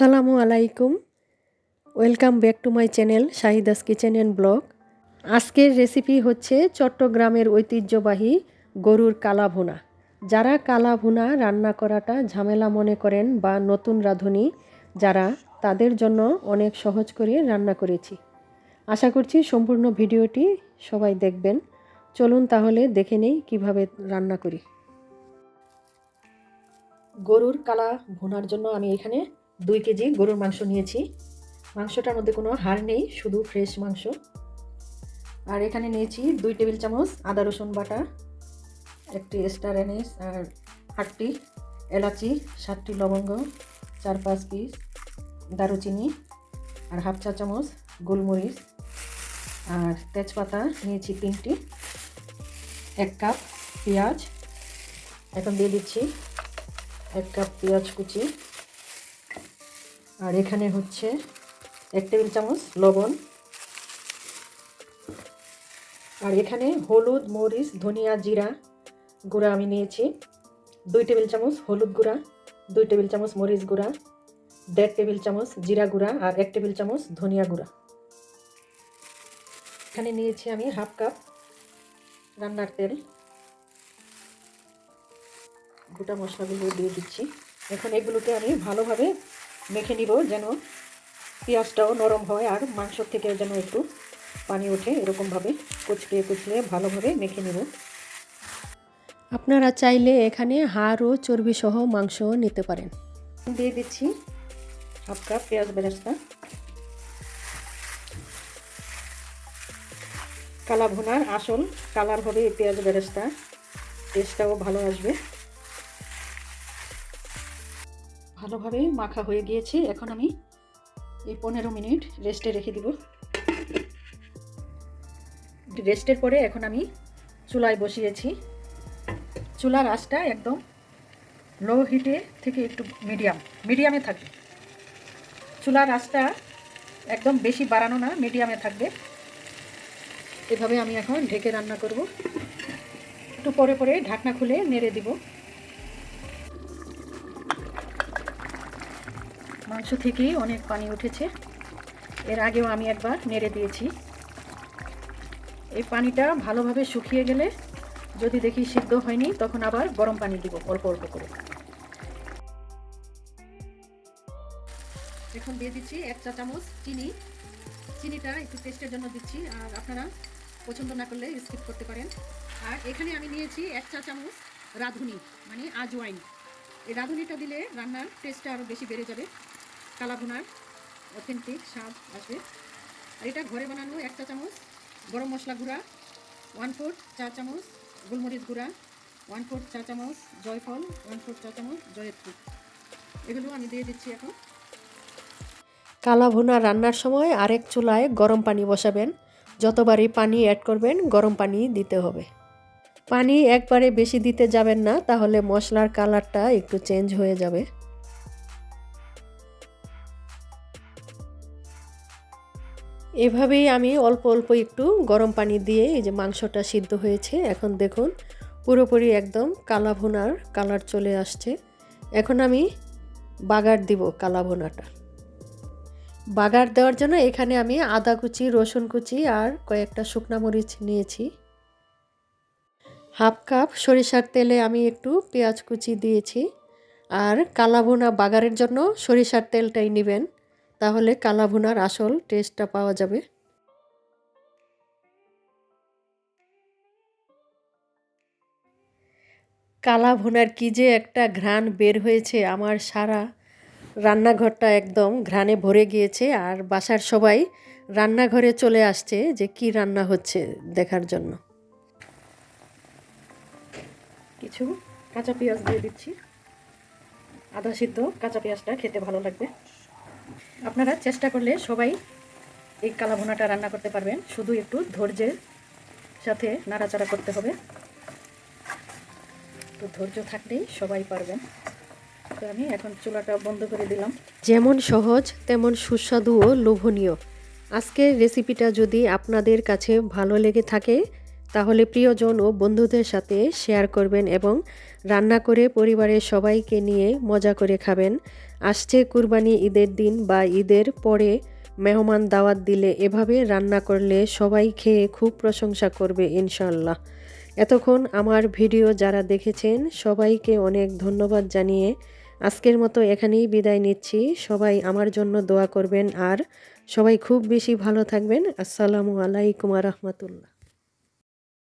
আসসালামু আলাইকুম। Welcome back to my channel Shahida's kitchen and blog আজকের রেসিপি হচ্ছে চট্টগ্রামের ঐতিহ্যবাহী গরুর কালা ভুনা। যারা কালা ভুনা রান্না করাটা ঝামেলা মনে করেন বা নতুন রাঁধুনি, যারা তাদের জন্য অনেক সহজ করে রান্না করেছি। আশা করছি সম্পূর্ণ ভিডিওটি সবাই দেখবেন। চলুন তাহলে দেখে নেই কীভাবে রান্না করি। গরুর কালা ভুনার জন্য আমি এখানে দুই কেজি গরুর মাংস নিয়েছি। মাংসটার মধ্যে কোনো হাড় নেই, শুধু ফ্রেশ মাংস। আর এখানে নিয়েছি দুই টেবিল চামচ আদা, রসুন বাটা, একটি স্টার অ্যানিস আর আটটি এলাচি, সাতটি লবঙ্গ, চার পাঁচ পিস দারুচিনি আর হাফ চা চামচ গোলমরিচ। আর তেজপাতা নিয়েছি তিনটি, এক কাপ পেঁয়াজ। এখন দিয়ে দিচ্ছি এক কাপ পেঁয়াজ কুচি। আর এখানে হচ্ছে এক টেবিল চামচ লবণ। আর এখানে হলুদ, মরিচ, ধনিয়া, জিরা গুঁড়া আমি নিয়েছি। দুই টেবিল চামচ হলুদ গুঁড়া, দুই টেবিল চামচ মরিচ গুঁড়া, দেড় টেবিল চামচ জিরা গুঁড়া আর এক টেবিল চামচ ধনিয়া গুঁড়া। এখানে নিয়েছি আমি হাফ কাপ রান্নার তেল। গোটা মশলাগুলো দিয়ে দিচ্ছি। এখন এগুলোকে আমি ভালোভাবে মেখে নিব যেন পেঁয়াজটাও নরম হয় আর মাংস থেকে যেন একটু পানি ওঠে এরকমভাবে কুচলিয়ে কুচলিয়ে ভালোভাবে মেখে নেব। আপনারা চাইলে এখানে হাড় ও চর্বি সহ মাংস নিতে পারেন। দিয়ে দিচ্ছি হাফ কাপ পেঁয়াজ বেরেস্তা। কালা ভুনার আসল কালার হবে এই পেঁয়াজ বেরেস্তা। টেস্টটাও ভালো আসবে। ভালোভাবে মাখা হয়ে গিয়েছে। এখন আমি এই পনেরো মিনিট রেস্টে রেখে দিব। রেস্টের পরে এখন আমি চুলায় বসিয়েছি। চুলার আঁচটা একদম লো হিটে থেকে একটু মিডিয়াম মিডিয়ামে থাকবে। চুলার আঁচটা একদম বেশি বাড়ানো না মিডিয়ামে থাকবে। এভাবে আমি এখন ঢেকে রান্না করব। একটু পরে পরে ঢাকনা খুলে নেড়ে দিব। মাংস থেকেই অনেক পানি উঠেছে। এর আগেও আমি একবার নেড়ে দিয়েছি। এই পানিটা ভালোভাবে শুকিয়ে গেলে যদি দেখি সিদ্ধ হয়নি, তখন আবার গরম পানি দিব অল্প অল্প করে। এখন দিয়ে দিচ্ছি এক চা চামচ চিনি। চিনিটা একটু টেস্টের জন্য দিচ্ছি, আর আপনারা পছন্দ না করলে স্কিপ করতে পারেন। আর এখানে আমি নিয়েছি এক চা চামচ রাঁধুনি মানে আজওয়াইন। এই রাঁধুনিটা দিলে রান্নার টেস্টটা আরও বেশি বেড়ে যাবে। কালাভুনার অথেন্টিক স্বাদ আসবে। আর এটা ঘরে বানানো এক চা চামচ, গরম মশলা গুঁড়া ওয়ান ফোর চা চামচ, গোলমরিচ গুঁড়া ওয়ান ফোর চা চামচ জয়ফল ওয়ান ফোর চা চামচ জয়ত্রী। এগুলো আমি দিয়ে দিচ্ছি এখন। কালা ভুনা রান্নার সময় আরেক চুলায় গরম পানি বসাবেন। যতবারই পানি অ্যাড করবেন, গরম পানি দিতে হবে। পানি একবারে বেশি দিতে যাবেন না, তাহলে মশলার কালারটা একটু চেঞ্জ হয়ে যাবে। এভাবেই আমি অল্প অল্প একটু গরম পানি দিয়ে এই যে মাংসটা সিদ্ধ হয়েছে, এখন দেখুন পুরোপুরি একদম কালা ভুনার কালার চলে আসছে। এখন আমি বাগার দিব কালা ভুনাটা। বাগার দেওয়ার জন্য এখানে আমি আদা কুচি, রসুন কুচি আর কয়েকটা শুকনা মরিচ নিয়েছি। হাফ কাপ সরিষার তেলে আমি একটু পেঁয়াজ কুচি দিয়েছি। আর কালা ভুনা বাগারের জন্য সরিষার তেলটাই নেবেন। তাহলে কালাভুনার আসল টেস্টটা পাওয়া যাবে। কালা ভুনার কি যে একটা ঘ্রাণ বের হয়েছে, আমার সারা রান্নাঘরটা একদম ঘ্রাণে ভরে গিয়েছে আর বাসার সবাই রান্নাঘরে চলে আসছে যে কি রান্না হচ্ছে দেখার জন্য। কিছু কাঁচা পেঁয়াজ দিয়ে দিচ্ছি। আদা সিদ্ধ কাঁচা পেঁয়াজটা খেতে ভালো লাগবে। আপনারা চেষ্টা করলে সবাই এই কালা ভুনাটা রান্না করতে পারবেন। শুধু একটু ধৈর্যের সাথে নাড়াচাড়া করতে হবে। তো ধৈর্য থাকলেই সবাই পারবেন। তো আমি এখন চুলাটা বন্ধ করে দিলাম। যেমন সহজ, তেমন সুস্বাদু ও লোভনীয়। আজকের রেসিপিটা যদি আপনাদের কাছে ভালো লেগে থাকে, তাহলে প্রিয়জন ও বন্ধুদের সাথে শেয়ার করবেন এবং রান্না করে পরিবারের সবাইকে নিয়ে মজা করে খাবেন। আসছে কুরবানি ঈদের দিন বা ঈদের পরে মেহমান দাওয়াত দিলে এভাবে রান্না করলে সবাই খেয়ে খুব প্রশংসা করবে ইনশাল্লাহ এতক্ষণ আমার ভিডিও যারা দেখেছেন, সবাইকে অনেক ধন্যবাদ জানিয়ে আজকের মতো এখানেই বিদায় নিচ্ছি। সবাই আমার জন্য দোয়া করবেন আর সবাই খুব বেশি ভালো থাকবেন। আসসালামু আলাইকুম রহমতুল্লাহ।